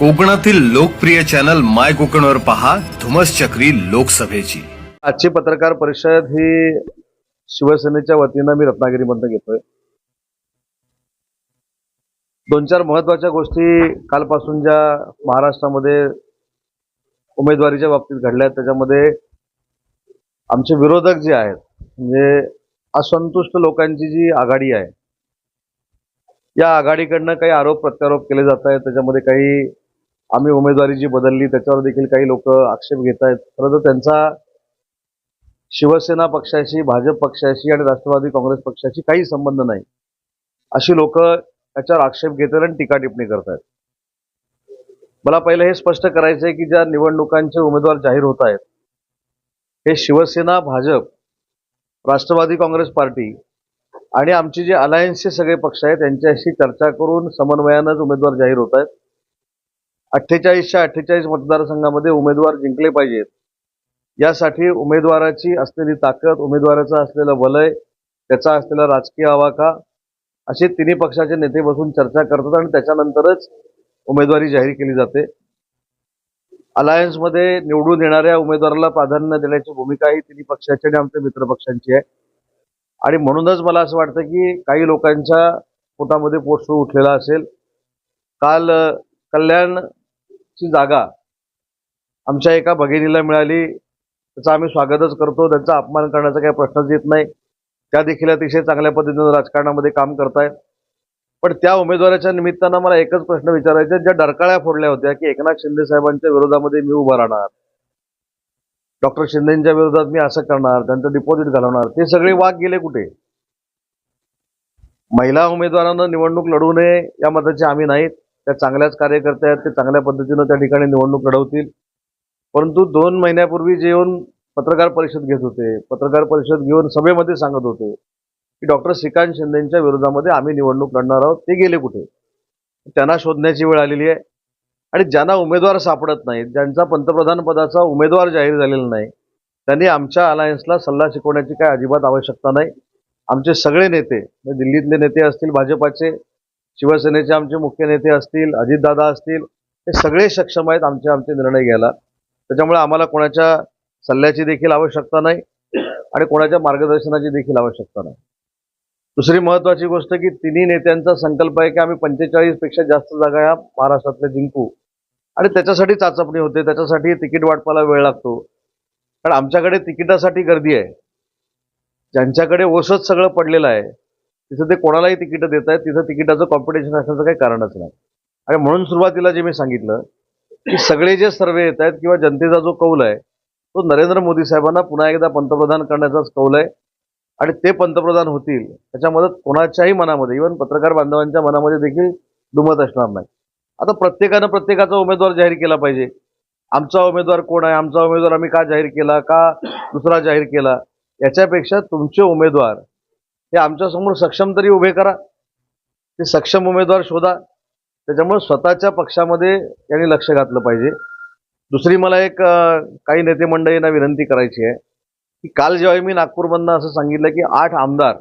कोकणातील लोकप्रिय चॅनल माय कोकणवर पहा धुमस चक्री लोकसभेची. आजची पत्रकार परिषद ही शिवसेनेच्या वतीनं मी रत्नागिरीमधनं घेतोय. दोन चार महत्त्वाच्या गोष्टी कालपासून ज्या महाराष्ट्रामध्ये उमेदवारीच्या बाबतीत घडल्या आहेत त्याच्यामध्ये आमचे विरोधक जे आहेत म्हणजे असंतुष्ट लोकांची जी आघाडी आहे या आघाडीकडनं काही आरोप प्रत्यारोप केले जात आहेत त्याच्यामध्ये काही आम्ही उमेदवारी जी बदलली त्याच्यावर देखील काही लोक आक्षेप घेत आहेत खरं तर त्यांचा शिवसेना पक्षाशी भाजप पक्षाशी आणि राष्ट्रवादी काँग्रेस पक्षाशी काही संबंध नाही. अशी लोक याच्यावर आक्षेप घेत आहेत आणि टीका टिप्पणी करतायत. मला पहिलं हे स्पष्ट करायचं आहे की ज्या निवडणुकांचे उमेदवार जाहीर होत आहेत हे शिवसेना भाजप राष्ट्रवादी काँग्रेस पार्टी आणि आमचे जे अलायन्सचे सगळे पक्ष आहेत त्यांच्याशी चर्चा करून समन्वयानंच उमेदवार जाहीर होत आहेत अठ्ठेचाळीसच्या अठ्ठेचाळीस मतदारसंघामध्ये उमेदवार जिंकले पाहिजेत. यासाठी उमेदवाराची असलेली ताकद उमेदवाराचं असलेलं वलय त्याचा असलेला राजकीय आवाका असे तिन्ही पक्षाचे नेते बसून चर्चा करतात आणि त्याच्यानंतरच उमेदवारी जाहीर केली जाते. अलायन्समध्ये निवडून येणाऱ्या उमेदवाराला प्राधान्य देण्याची भूमिका ही तिन्ही पक्षाची आणि आमच्या मित्र पक्षांची आहे. आणि म्हणूनच मला असं वाटतं की काही लोकांच्या पोटामध्ये पोट सुरू उठलेला असेल. काल कल्याण ची जागा आमच्या एका भगिनीला मिळाली. त्याचं आम्ही स्वागतच करतो. त्यांचा अपमान करण्याचा काही प्रश्नच येत नाही. त्या देखील अतिशय चांगल्या पद्धतीनं राजकारणामध्ये काम करतायत. पण त्या उमेदवाराच्या निमित्तानं मला एकच प्रश्न विचारायचा ज्या डरकाळ्या फोडल्या होत्या की एकनाथ शिंदे साहेबांच्या विरोधामध्ये मी उभा राहणार. डॉक्टर शिंदेच्या विरोधात मी असं करणार त्यांचं डिपॉझिट घालवणार ते सगळे वाघ गेले कुठे? महिला उमेदवारांना निवडणूक लढू नये या मताचे आम्ही नाहीत. त्या चांगल्याच कार्यकर्ते आहेत ते चांगल्या पद्धतीनं त्या ठिकाणी निवडणूक लढवतील. परंतु दोन महिन्यापूर्वी जे येऊन पत्रकार परिषद घेत होते पत्रकार परिषद घेऊन सभेमध्ये सांगत होते की डॉक्टर श्रीकांत शिंदेच्या विरोधामध्ये आम्ही निवडणूक लढणार आहोत ते गेले कुठे? त्यांना शोधण्याची वेळ आलेली आहे. आणि ज्यांना उमेदवार सापडत नाहीत ज्यांचा पंतप्रधान पदाचा उमेदवार जाहीर झालेला नाही त्यांनी आमच्या अलायन्सला सल्ला शिकवण्याची काय अजिबात आवश्यकता नाही. आमचे सगळे नेते म्हणजे दिल्लीतले नेते असतील भाजपाचे शिवसेनेचे आमचे मुख्य नेते असतील अजितदादा असतील हे सगळे सक्षम आहेत आमचे आमचे निर्णय घ्यायला. त्याच्यामुळे आम्हाला कोणाच्या सल्ल्याची देखील आवश्यकता नाही आणि कोणाच्या मार्गदर्शनाची देखील आवश्यकता नाही. दुसरी महत्वाची गोष्ट की तिन्ही नेत्यांचा संकल्प आहे की आम्ही पंचेचाळीसपेक्षा जास्त जागा या महाराष्ट्रातल्या जिंकू. आणि त्याच्यासाठी चाचपणी होते त्याच्यासाठी तिकीट वाटपाला वेळ लागतो. कारण आमच्याकडे तिकिटासाठी गर्दी आहे. ज्यांच्याकडे ओसच सगळं पडलेलं आहे तिथं ते कोणालाही तिकीटं देत आहेत तिथं तिकिटाचं कॉम्पिटिशन असण्याचं काही कारणच नाही. आणि म्हणून सुरुवातीला जे मी सांगितलं की सगळे जे सर्वे येत आहेत किंवा जनतेचा जो कौल आहे तो नरेंद्र मोदी साहेबांना पुन्हा एकदा पंतप्रधान करण्याचाच कौल आहे. आणि ते पंतप्रधान होतील त्याच्यामध्ये कोणाच्याही मनामध्ये इव्हन पत्रकार बांधवांच्या मनामध्ये देखील दुमत असणार नाही. आता प्रत्येकानं प्रत्येकाचा उमेदवार जाहीर केला पाहिजे. आमचा उमेदवार कोण आहे? आमचा उमेदवार आम्ही का जाहीर केला? का दुसरा जाहीर केला? याच्यापेक्षा तुमचे उमेदवार हे आमच्यासमोर सक्षम तरी उभे करा. ते सक्षम उमेदवार शोधा. त्याच्यामुळे स्वतःच्या पक्षामध्ये यांनी लक्ष घातलं पाहिजे. दुसरी मला एक काही नेते मंडळींना विनंती करायची आहे की काल जेव्हा मी नागपूरमधनं असं सांगितलं की आठ आमदार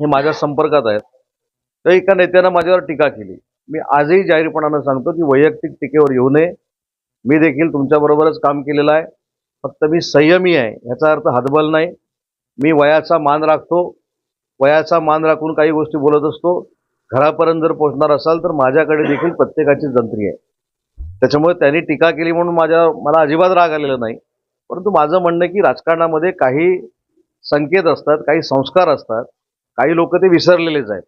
हे माझ्या संपर्कात आहेत तर एका नेत्यानं माझ्यावर टीका केली. मी आजही जाहीरपणानं सांगतो की वैयक्तिक टीकेवर येऊ नये. मी देखील तुमच्याबरोबरच काम केलेलं आहे. फक्त मी संयमी आहे ह्याचा अर्थ हातबल नाही. मी वयाचा मान राखतो. वयाचा मान राखून काही गोष्टी बोलत असतो. घरापर्यंत जर पोहोचणार असाल तर माझ्याकडे देखील प्रत्येकाची जंत्री आहे. त्याच्यामुळे त्यांनी टीका केली म्हणून माझ्या मला अजिबात राग आलेला नाही. परंतु माझं म्हणणं की राजकारणामध्ये काही संकेत असतात काही संस्कार असतात. काही लोक ते विसरलेलेच आहेत.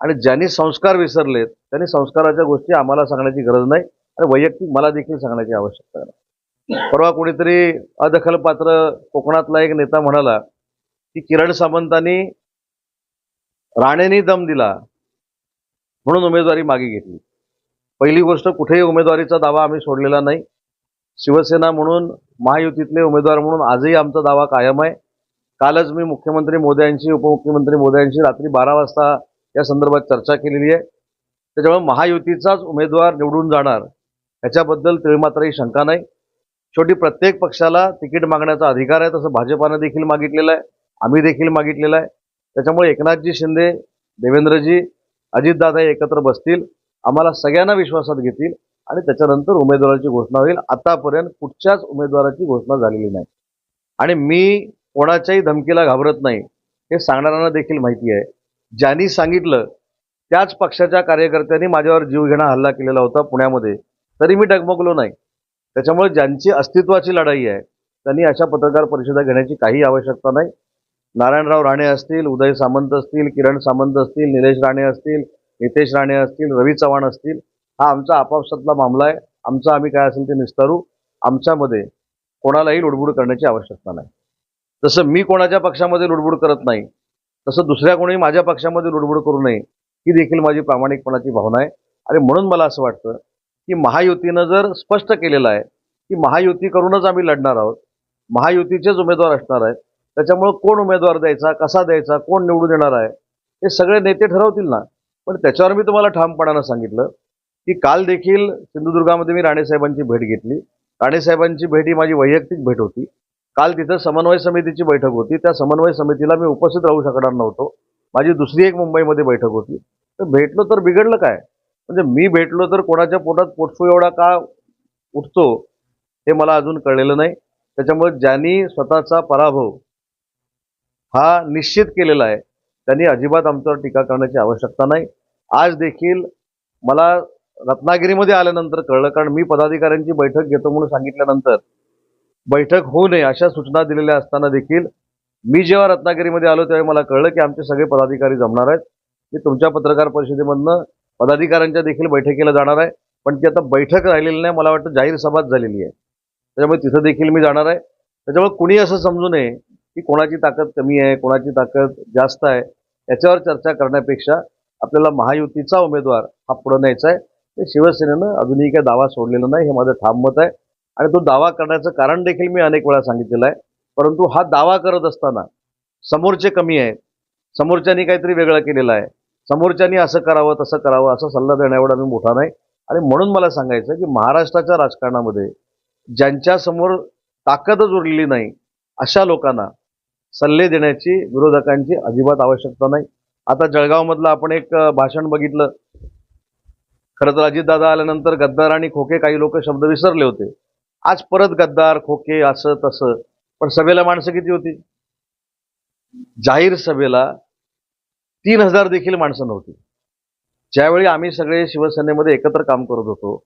आणि ज्यांनी संस्कार विसरलेत त्यांनी संस्काराच्या गोष्टी आम्हाला सांगण्याची गरज नाही आणि वैयक्तिक मला देखील सांगण्याची आवश्यकता नाही. परवा कोणीतरी अदखलपात्र कोकणातला एक नेता म्हणाला की किरण सामंतांनी राणेंनी दम दिला. म्हणून उमेदवारी मागे घेतली. पहिली गोष्ट कुठेही उमेदवारीचा दावा आम्ही सोडलेला नाही. शिवसेना म्हणून महायुतीतले उमेदवार म्हणून आजही आमचा दावा कायम आहे. कालच मी मुख्यमंत्री मोदयांशी उपमुख्यमंत्री मोदयांशी रात्री बारा वाजता या संदर्भात चर्चा केलेली आहे. त्याच्यामुळे महायुतीचाच उमेदवार निवडून जाणार याच्याबद्दल ही शंका नाही. शेवटी प्रत्येक पक्षाला तिकीट मागण्याचा अधिकार आहे तसं भाजपानं देखील मागितलेलं आहे. आम्ही देखील मागितलेलं आहे. त्याच्यामुळे एकनाथजी शिंदे देवेंद्रजी अजितदादा एकत्र बसतील. आम्हाला सगळ्यांना विश्वासात घेतील आणि त्याच्यानंतर उमेदवाराची घोषणा होईल. आतापर्यंत कुठच्याच उमेदवाराची घोषणा झालेली नाही. आणि मी कोणाच्याही धमकीला घाबरत नाही. हे सांगणाऱ्यांना देखील माहिती आहे. ज्यांनी सांगितलं त्याच पक्षाच्या कार्यकर्त्यांनी माझ्यावर जीवघेणा हल्ला केलेला होता पुण्यामध्ये. तरी मी डगमगलो नाही. त्याच्यामुळे ज्यांची अस्तित्वाची लढाई आहे त्यांनी अशा पत्रकार परिषदा घेण्याची काही आवश्यकता नाही. नारायणराव राणे असतील उदय सामंत असतील किरण सामंत असतील निलेश राणे असतील नितेश राणे असतील रवी चव्हाण असतील हा आमचा आपापसातला मामला आहे. आमचा आम्ही काय असेल ते निस्तारू. आमच्यामध्ये कोणालाही लुडबुड करण्याची आवश्यकता नाही. जसं मी कोणाच्या पक्षामध्ये लुडबुड करत नाही तसं दुसऱ्या कोणी माझ्या पक्षामध्ये लुडबुड करू नये ही देखील माझी प्रामाणिकपणाची भावना आहे. आणि म्हणून मला असं वाटतं की महायुतीनं जर स्पष्ट केलेलं आहे की महायुती करूनच आम्ही लढणार आहोत महायुतीचेच उमेदवार असणार आहेत त्याच्यामुळं कोण उमेदवार द्यायचा कसा द्यायचा कोण निवडून येणार आहे हे सगळे नेते ठरवतील ना. पण त्याच्यावर मी तुम्हाला ठामपणानं सांगितलं की काल देखील सिंधुदुर्गामध्ये मी राणेसाहेबांची भेट घेतली. राणेसाहेबांची भेट ही माझी वैयक्तिक भेट होती. काल तिथं समन्वय समितीची बैठक होती. त्या समन्वय समितीला मी उपस्थित राहू शकणार नव्हतो. माझी दुसरी एक मुंबईमध्ये बैठक होती. तर भेटलो तर बिघडलं काय? म्हणजे मी भेटलो तर कोणाच्या पोटात पोटफू एवढा का उठतो हे मला अजून कळलेलं नाही. त्याच्यामुळे ज्यांनी स्वतःचा पराभव हा निश्चित केलेला आहे. त्यांनी अजिबात आमच्यावर टीका करण्याची आवश्यकता नाही. आज देखील मला रत्नागिरीमध्ये आल्यानंतर कळलं कारण मी पदाधिकाऱ्यांची बैठक घेतो म्हणून सांगितल्यानंतर बैठक होऊ नये अशा सूचना दिलेल्या असताना देखील मी जेव्हा रत्नागिरीमध्ये आलो त्यावेळी मला कळलं की आमचे सगळे पदाधिकारी जमणार आहेत. मी तुमच्या पत्रकार परिषदेमधनं पदाधिकाऱ्यांच्या देखील बैठकीला जाणार आहे. पण ती आता बैठक राहिलेली नाही मला वाटतं जाहीर सभाच झालेली आहे. त्याच्यामुळे तिथं देखील मी जाणार आहे. त्याच्यामुळे कुणी असं समजू नये की कोणाची ताकद कमी आहे कोणाची ताकद जास्त आहे याच्यावर चर्चा करण्यापेक्षा आपल्याला महायुतीचा उमेदवार हा पुढे न्यायचा आहे. ते शिवसेनेनं अजूनही काही दावा सोडलेला नाही हे माझं ठाम मत आहे. आणि तो दावा करण्याचं कारण देखील मी अनेक वेळा सांगितलेलं आहे. परंतु हा दावा करत असताना समोरचे कमी आहेत समोरच्यांनी काहीतरी वेगळं केलेलं आहे समोरच्यांनी असं करावं तसं करावं असा सल्ला देण्यावर मी मोठा नाही. आणि म्हणून मला सांगायचं की महाराष्ट्राच्या राजकारणामध्ये ज्यांच्यासमोर ताकदच उरलेली नाही अशा लोकांना सल्ले देण्याची विरोधकांची अजिबात आवश्यकता नाही. आता जळगावमधलं आपण एक भाषण बघितलं. खरं तर अजितदादा आल्यानंतर गद्दार आणि खोके काही लोक शब्द विसरले होते. आज परत गद्दार खोके असं तसं. पण सभेला माणसं किती होती? जाहीर सभेला तीन हजार देखील माणसं नव्हती. ज्यावेळी आम्ही सगळे शिवसेनेमध्ये एकत्र काम करत होतो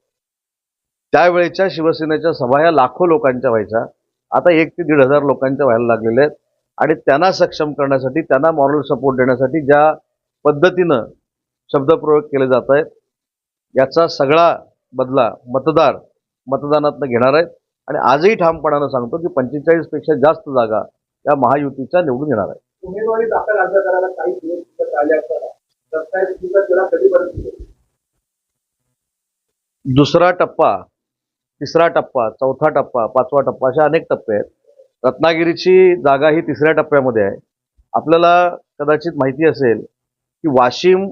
त्यावेळेच्या शिवसेनेच्या सभा ह्या लाखो लोकांच्या व्हायच्या. आता एक ते दीड हजार लोकांच्या व्हायला लागलेल्या आहेत. आणि त्यांना सक्षम करण्यासाठी त्यांना मॉरल सपोर्ट देण्यासाठी ज्या पद्धतीनं शब्दप्रयोग केले जात आहेत याचा सगळा बदला मतदार मतदानातनं घेणार आहेत. आणि आजही ठामपणानं सांगतो की पंचेचाळीसपेक्षा जास्त जागा या महायुतीच्या निवडून येणार आहेत. उमेदवारी दाखल अर्ज करायला काही दिवस? दुसरा टप्पा तिसरा टप्पा चौथा टप्पा पाचवा टप्पा अशा अनेक टप्पे आहेत. रत्नागिरीची जागा ही तिसऱ्या टप्प्यामध्ये आहे. आपल्याला कदाचित माहिती असेल की वाशिम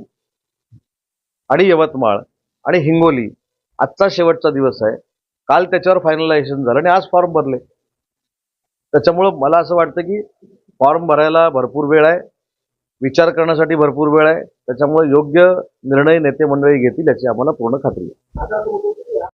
आणि यवतमाळ आणि हिंगोली आजचा शेवटचा दिवस आहे. काल त्याच्यावर फायनलायझेशन झालं आणि आज फॉर्म भरले. त्याच्यामुळं मला असं वाटतं की फॉर्म भरायला भरपूर वेळ आहे. विचार करण्यासाठी भरपूर वेळ आहे. त्याच्यामुळे योग्य निर्णय नेते मंडळी घेतील याची आम्हाला पूर्ण खात्री आहे.